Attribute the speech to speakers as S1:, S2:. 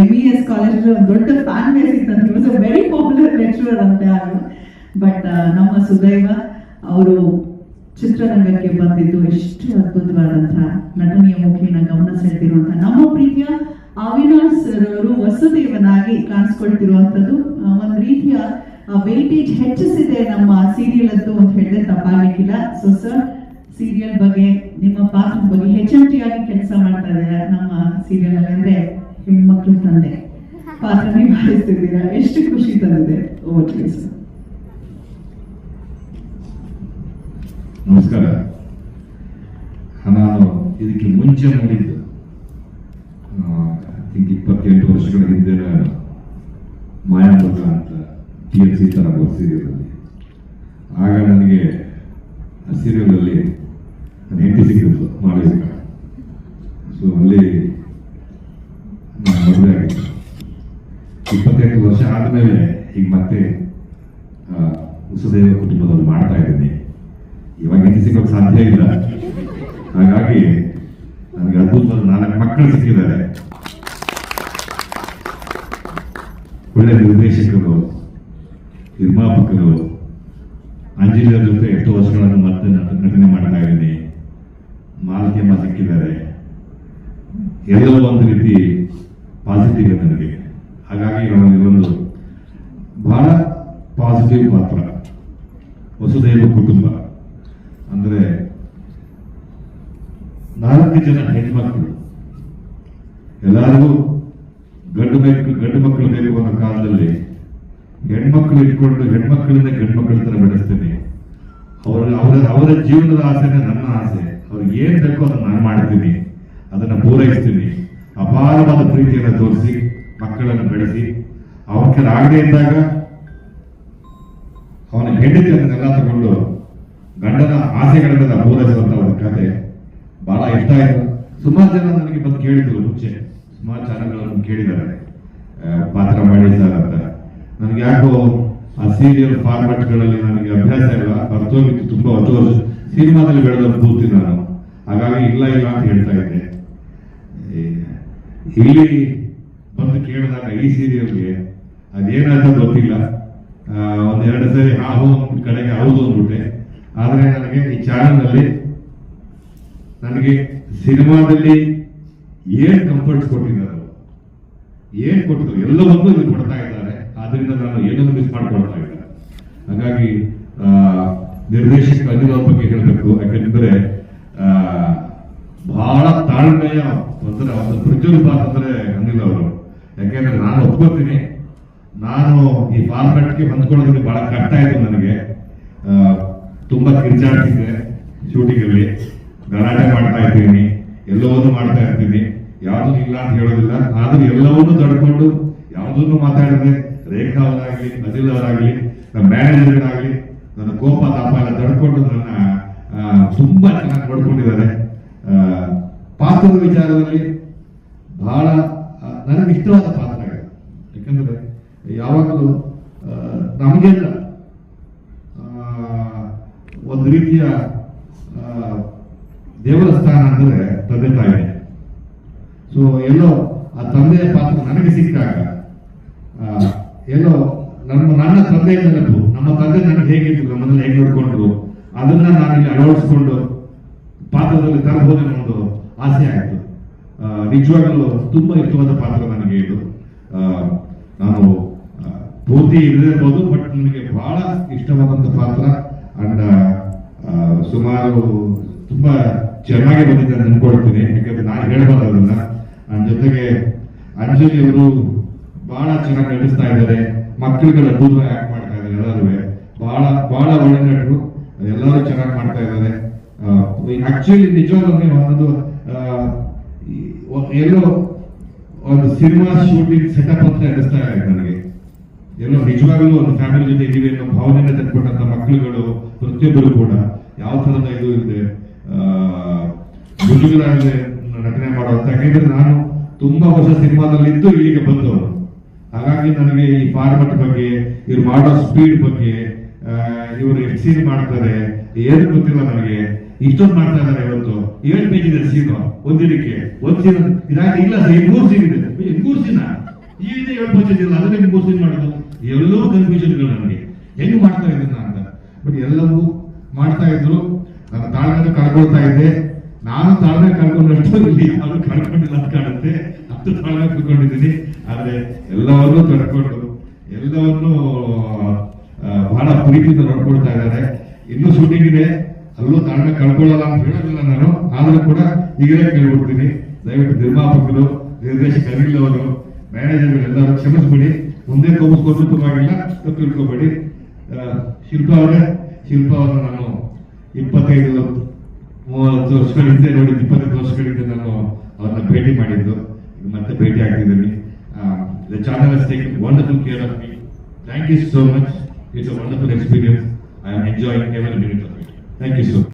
S1: M E S college ದೊಡ್ಡ fan base ಇತ್ತು very popular lecturer ಅಂತ ಅವರು ಬಟ್ ನಮ್ಮ ಸುದೈವ ಅವರು ಚಿತ್ರರಂಗಕ್ಕೆ ಬಂದಿದ್ದು ಎಷ್ಟು ಅದ್ಭುತವಾದಂತಹ ನಟನೆಯ ಮುಖೇನ ಗಮನ ಸೆಳೆದಿರುವಂತಹ ನಮ್ಮ ಪ್ರೀತಿಯ ಅವಿನಾಶ್ ಸರ್ ಅವರು ವಸುದೇವನಾಗಿ ಕಾಣಿಸ್ಕೊಳ್ತಿರುವಂತದ್ದು ಒಂದು ರೀತಿಯ ವೇಟೇಜ್ ಹೆಚ್ಚಿಸಿದೆ ನಮ್ಮ ಸೀರಿಯಲ್ ಅಂತೂ ಅಂತ ಹೇಳಿದ್ರೆ ತಪ್ಪಾಗಲಿಕ್ಕಿಲ್ಲ. ಸೊ ಸರ್ ಸೀರಿಯಲ್ ಬಗ್ಗೆ, ನಿಮ್ಮ ಪಾತ್ರದ ಬಗ್ಗೆ ಹೆಚ್ಚೆಚ್ಚಿಯಾಗಿ ಕೆಲಸ ಮಾಡ್ತಾ ಇದ್ದಾರೆ? ನಮ್ಮ ಸೀರಿಯಲ್ ಅಲ್ಲಿ ಅಂದ್ರೆ ಹೆಣ್ಮಕ್ಳು ತಂದೆ. ಪಾತ್ರ ಮಾಡಿಸ್ತಿದ್ದೀರಾ? ಎಷ್ಟು ಖುಷಿ ತಂದಿದೆ? ಓಕೆ
S2: ನಮಸ್ಕಾರ. ನಾನು ಇದಕ್ಕೆ ಮುಂಚೆ ನೋಡಿದ್ದು ಥಿಂಕ್ ಇಪ್ಪತ್ತೆಂಟು ವರ್ಷಗಳ ಹಿಂದೆ ಮಾಯಾಮೃಗ ಅಂತ ಟಿ ಎನ್ ಸೀತಾರಾಮ ಸೀರಿಯಲಲ್ಲಿ ಆಗ ನನಗೆ ಆ ಸೀರಿಯಲಲ್ಲಿ ನನ್ನ ಹೆಂಡತಿ ಸಿಕ್ಕಿದ್ದು ಮಾಡಿದ ಸೊ ಅಲ್ಲಿ ನಾನು ಮದುವೆ ಆಗಿತ್ತು ಇಪ್ಪತ್ತೆಂಟು ವರ್ಷ ಆದಮೇಲೆ ಈಗ ಮತ್ತೆ ವಸುದೇವ ಕುಟುಂಬದಲ್ಲಿ ಮಾಡ್ತಾ ಇದ್ದೀನಿ. ಇವಾಗ ಇಲ್ಲಿ ಸಿಗೋಕೆ ಸಾಧ್ಯ ಇಲ್ಲ. ಹಾಗಾಗಿ ನನಗೆ ಅದ್ಭುತವಾದ ನಾಲ್ಕು ಮಕ್ಕಳು ಸಿಕ್ಕಿದ್ದಾರೆ. ಒಳ್ಳೆ ನಿರ್ದೇಶಕರು, ನಿರ್ಮಾಪಕರು ಅಂಜಿಲಿಯರ ಜೊತೆ ಎಷ್ಟೋ ವರ್ಷಗಳನ್ನು ಮತ್ತೆ ನಟ- ನಟನೆ ಮಾಡ್ತಾ ಇದ್ದೀನಿ. ಮಾಲತಿಯಮ್ಮ ಸಿಕ್ಕಿದ್ದಾರೆ. ಎಲ್ಲವೂ ಒಂದು ರೀತಿ ಪಾಸಿಟಿವ್ ನನಗೆ. ಹಾಗಾಗಿ ನಾವು ಒಂದು ಬಹಳ ಪಾಸಿಟಿವ್ ಪಾತ್ರ ವಸುದೈವ ಕುಟುಂಬ. ಅಂದ್ರೆ ನಾಲ್ಕು ಜನ ಹೆಣ್ಮಕ್ಳು. ಎಲ್ಲರಿಗೂ ಗಂಡು ಬೇಕು, ಗಂಡು ಮಕ್ಕಳು ಬೇಕು ಅನ್ನೋ ಕಾಲದಲ್ಲಿ ಹೆಣ್ಮಕ್ಳು ಇಟ್ಕೊಂಡು ಹೆಣ್ಮಕ್ಳನ್ನೇ ಗಂಡು ಮಕ್ಕಳ ತರ ಬೆಳೆಸ್ತೀನಿ. ಅವರ ಅವರ ಅವರ ಜೀವನದ ಆಸೆನೇ ನನ್ನ ಆಸೆ. ಅವ್ರಿಗೆ ಏನ್ ಬೇಕೋ ಅದನ್ನ ನಾನು ಮಾಡ್ತೀನಿ. ಅದನ್ನ ಪೂರೈಸ್ತೀನಿ. ಅಪಾರವಾದ ಪ್ರೀತಿಯನ್ನು ತೋರಿಸಿ ಮಕ್ಕಳನ್ನು ಬೆಳೆಸಿ, ಅವನ ಆಗದೆ ಇದ್ದಾಗ ಅವನ ಹೆಂಡತಿಯನ್ನೆಲ್ಲ ತಗೊಂಡು ಗಂಡನ ಆಸೆಗಳನ್ನೆಲ್ಲ ಪೂರೈಸುವಂತ ಒಂದು ಕತೆ. ಬಹಳ ಇಷ್ಟ ಆಯ್ತು. ಸುಮಾರು ಜನ ನನಗೆ ಬಂದು ಕೇಳಿದ್ರು ಮುಂಚೆ. ಸುಮಾರು ಚಾನಲ್ಗಳನ್ನು ಕೇಳಿದ್ದಾರೆ. ಪಾತ್ರ ಮಾಡಿ ಸರ್ ಅಂತ. ನನಗೆ ಯಾಕೋ ಆ ಸೀರಿಯಲ್ ಫಾರ್ಮೆಟ್ಗಳಲ್ಲಿ ನನಗೆ ಅಭ್ಯಾಸ ಇಲ್ಲ. ಬರ್ತೋಗಿತ್ತು ತುಂಬಾ ಹೊತ್ತು ವರ್ಷ. ಸಿನಿಮಾದಲ್ಲಿ ಬೆಳೆದ ಕೂತಿ ನಾನು. ಹಾಗಾಗಿ ಇಲ್ಲ ಇಲ್ಲ ಅಂತ ಹೇಳ್ತಾ ಇದ್ದೆ. ಇಲ್ಲಿ ಈ ಸೀರಿಯಲ್ಗೆ ಅದೇನಾದ್ರೂ ಗೊತ್ತಿಲ್ಲ. ಆ, ಒಂದ್ ಎರಡು ಸರಿ ಹಾವು ಅಂದ್ ಕಡೆಗೆ ಹೌದು ಅಂದ್ಬಿಟ್ಟೆ. ಆದರೆ ನನಗೆ ಈ ಚಾನಲ್ನಲ್ಲಿ ನನಗೆ ಸಿನಿಮಾದಲ್ಲಿ ಏನ್ ಕಂಫರ್ಟ್ ಕೊಟ್ಟಿದ್ದಾರೆ ಏನ್ ಕೊಟ್ಟಿದ್ರು ಎಲ್ಲವನ್ನೂ ಇಲ್ಲಿ ಕೊಡ್ತಾ ಇದ್ದಾರೆ. ಆದ್ರಿಂದ ನಾನು ಏನನ್ನು ಮಿಸ್ ಮಾಡ್ಕೊಳ್ತಾ ಇಲ್ಲ. ಹಾಗಾಗಿ ನಿರ್ದೇಶಕ ಅನಿಲ್ ಬಗ್ಗೆ ಹೇಳಬೇಕು. ಯಾಕಂದ್ರೆ ಆ, ಬಹಳ ತಾಳ್ಮೆಯ ಒಂಥರ ಒಂದು ಪ್ರತಿಯೊಬ್ಬ ಅಂದ್ರೆ ಅನಿಲ್ ಅವರು. ಯಾಕೆಂದ್ರೆ ನಾನು ಒಪ್ಕೋತೀನಿ ನಾನು ಈ ಫಾರ್ಮೆಟ್ಗೆ ಹೊಂದ್ಕೊಳ್ಳೋದಕ್ಕೆ ಬಹಳ ಕಷ್ಟ ಆಯ್ತು ನನಗೆ. ತುಂಬ ಕಿರ್ಚಾಡ್ತಿದ್ದೆ ಶೂಟಿಂಗ್ ಅಲ್ಲಿ. ಗಲಾಟೆ ಮಾಡ್ತಾ ಇದ್ದೀನಿ. ಎಲ್ಲವನ್ನೂ ಮಾಡ್ತಾ ಇರ್ತೀನಿ. ಯಾವ್ದು ಇಲ್ಲ ಅಂತ ಹೇಳೋದಿಲ್ಲ. ಆದರೂ ಎಲ್ಲವನ್ನೂ ತಡ್ಕೊಂಡು ಯಾವುದನ್ನು ಮಾತಾಡದೆ ರೇಖಾ ಅವರಾಗ್ಲಿ, ಅಜಿಲ್ ಅವರಾಗ್ಲಿ, ನಮ್ಮ ಮ್ಯಾನೇಜರ್ಗಳಾಗಲಿ ನನ್ನ ಕೋಪ ತಾಪ ಎಲ್ಲ ತಡ್ಕೊಂಡು ನನ್ನ ತುಂಬ ಚೆನ್ನಾಗಿ ನೋಡ್ಕೊಂಡಿದ್ದಾರೆ. ಪಾತ್ರದ ವಿಚಾರದಲ್ಲಿ ಬಹಳ ನನಗೆ ಇಷ್ಟವಾದ ಪಾತ್ರಗಳು ಯಾಕಂದರೆ ಯಾವಾಗಲೂ ನಮಗೆ ನಮಗೆಲ್ಲ ಒಂದು ರೀತಿಯ ದೇವರ ಸ್ಥಾನ ಅಂದರೆ ತಂದೆ ತಾಯಿ ಸೊ ಎಲ್ಲೋ ಆ ತಂದೆಯ ಪಾತ್ರ ನನಗೆ ಸಿಕ್ಕಾಗ ಎಲ್ಲೋ ನಮ್ಮ, ನನ್ನ ತಂದೆ ನೆನಪು ನಮ್ಮ ತಂದೆ ನನಗೆ ಹೇಗಿದ್ರು ನಮ್ಮನ್ನ ಹೇಗೆ ನೋಡ್ಕೊಂಡ್ರು, ಅದನ್ನ ನಾನು ಇಲ್ಲಿ ಅಳವಡಿಸ್ಕೊಂಡು ಪಾತ್ರದಲ್ಲಿ ತರಬಹುದು ಅನ್ನೋದು ಆಸೆ ಆಯ್ತು. ನಿಜವಾಗಲೂ ತುಂಬಾ ಇಷ್ಟವಾದ ಪಾತ್ರ ನನಗೆ ಇದು ನಾನು ಪೂರ್ತಿ ಇರದಿರ್ಬೋದು ಬಟ್ ನನಗೆ ಬಹಳ ಇಷ್ಟವಾದಂತ ಪಾತ್ರ ಅಂಡ್ ಸುಮಾರು ತುಂಬಾ ಚೆನ್ನಾಗಿ ಬಂದಿದೆ ಅಂತ ಅನ್ಕೊಳ್ತೀನಿ. ಯಾಕಂದ್ರೆ ನಾನು ಹೇಳ್ಬಾರ್ದು ಅದನ್ನ. ಅಂಡ್ ಜೊತೆಗೆ ಅಂಜಲಿ ಅವರು ಬಹಳ ಚೆನ್ನಾಗಿ ನಡೆಸ್ತಾ ಇದ್ದಾರೆ. ಮಕ್ಕಳುಗಳ ಅದ್ಭುತ ಆಕ್ಟ್ ಮಾಡ್ತಾ ಇದ್ದಾರೆ ಎಲ್ಲರೂ ಬಹಳ ಬಹಳ ಒಳ್ಳೆ ನಟರು. ಎಲ್ಲರೂ ಚೆನ್ನಾಗಿ ಮಾಡ್ತಾ ಇದ್ದಾರೆ. ಆಕ್ಚುಲಿ ನಿಜವಾಗ್ಲೂ ಒಂದು ಆ, ಈ- ಒ- ಎಲ್ಲೋ ಒಂದು ಸಿನಿಮಾ ಶೂಟಿಂಗ್ ಸೆಟಪ್ ಅಂತ ಅನಿಸ್ತಾ ಇದೆ ನನಗೆ. ಎಲ್ಲೋ ನಿಜವಾಗ್ಲೂ ಒಂದು ಫ್ಯಾಮಿಲಿ ಜೊತೆ ಇದೀವಿ ಅನ್ನೋ ಭಾವನೆಯನ್ನು ತಂದ್ಕೊಟ್ಟಂತ ಮಕ್ಕಳುಗಳು ಪ್ರತಿಯೊಬ್ಬರು ಕೂಡ ಯಾವ ತರದ ಇದು ಇದೆ ಮುಜುಗರಾಗದೆ ನಟನೆ ಮಾಡುವಂತ ಯಾಕೆಂದ್ರೆ ನಾನು ತುಂಬಾ ವರ್ಷ ಸಿನಿಮಾದಲ್ಲಿ ಇದ್ದು ಇಲ್ಲಿಗೆ ಬಂದವರು ಹಾಗಾಗಿ ನನಗೆ ಈ ಫಾರ್ಮೆಟ್ ಬಗ್ಗೆ, ಇವ್ರು ಮಾಡೋ ಸ್ಪೀಡ್ ಬಗ್ಗೆ ಇವರು ಎಷ್ಟು ಮಾಡ್ತಾರೆ, ಏನು ಗೊತ್ತಿಲ್ಲ ನನಗೆ. ಇಷ್ಟೊಂದು ಮಾಡ್ತಾ ಇದ್ದಾರೆ ಇವತ್ತು. ಏಳು ಪೇಜ್ ಇದೆ ಸೀನು ಒಂದಿನಕ್ಕೆ ಒಂದ್ ಇದಾಗಿ ಇಲ್ಲ, ಸರ್ ಸೀನ್ ಇದೆ. ಮೂರು ಸೀನ ಈ ರೀತಿ ಇಲ್ಲ, ಅದನ್ನ ಮೂರು ಸೀನ್ ಮಾಡೋದು. ಎಲ್ಲವೂ ಕನ್ಫ್ಯೂಷನ್ಗಳು ನನಗೆ ಹೆಂಗ್ ಮಾಡ್ತಾ ಇದನ್ನ ಅಂತ. ಬಟ್ ಎಲ್ಲವೂ ಮಾಡ್ತಾ ಇದ್ರು. ನನ್ನ ತಾಳ್ಮೆನ ಕಳ್ಕೊಳ್ತಾ ಇದ್ದೆ. ನಾನು ತಾಳ್ಮೆ ಕಳ್ಕೊಂಡಷ್ಟು ಇಲ್ಲಿ ಯಾರು ಕಳ್ಕೊಂಡಿಲ್ಲ ಅಂತ ಕಾಣುತ್ತೆ. ಅಷ್ಟು ತಾಳ್ಮೆ ಕಳ್ಕೊಂಡಿದ್ದೀನಿ. ಆದ್ರೆ ಎಲ್ಲವನ್ನೂ ತಡ್ಕೊಂಡು, ಎಲ್ಲವನ್ನೂ ಬಹಳ ಪ್ರೀತಿಯಿಂದ ನೋಡ್ಕೊಳ್ತಾ ಇದ್ದಾರೆ. ಇನ್ನೂ ಶೂಟಿಂಗ್ ಇದೆ. ಅಲ್ಲೂ ತಾಳ್ಮೆ ಕಳ್ಕೊಳ್ಳಲ್ಲ ಅಂತ ಹೇಳೋದಿಲ್ಲ ನಾನು. ಆದರೂ ಕೂಡ ಈಗಲೇ ಕೇಳ್ಬಿಡ್ತೀನಿ ದಯವಿಟ್ಟು ನಿರ್ಮಾಪಕರು, ನಿರ್ದೇಶಕ ಅನಿಲ್ ಅವರು ಮ್ಯಾನೇಜರ್ ಎಲ್ಲರೂ ಕ್ಷಮಿಸ್ಬಿಡಿ. ಮುಂದೆ ಕೋಪಿಸ್ಕೊಂಡು ಪರವಾಗಿಲ್ಲ ತಪ್ಪು ತಿಳ್ಕೊಬೇಡಿ. ಶಿಲ್ಪ ಅವರೇ, ಶಿಲ್ಪ ನಾನು ಇಪ್ಪತ್ತೈದು, ಮೂವತ್ತು ವರ್ಷಗಳ ಹಿಂದೆ ನೋಡಿ, ಇಪ್ಪತ್ತೈದು ವರ್ಷಗಳಿಂದ ನಾನು ಅವ್ರನ್ನ ಭೇಟಿ ಮಾಡಿದ್ದು. ಮತ್ತೆ ಭೇಟಿ ಆಗ್ತಿದ್ದೀನಿ. The channel has take wonderful care of me thank you so much it's a wonderful experience I am enjoying every minute of it thank you so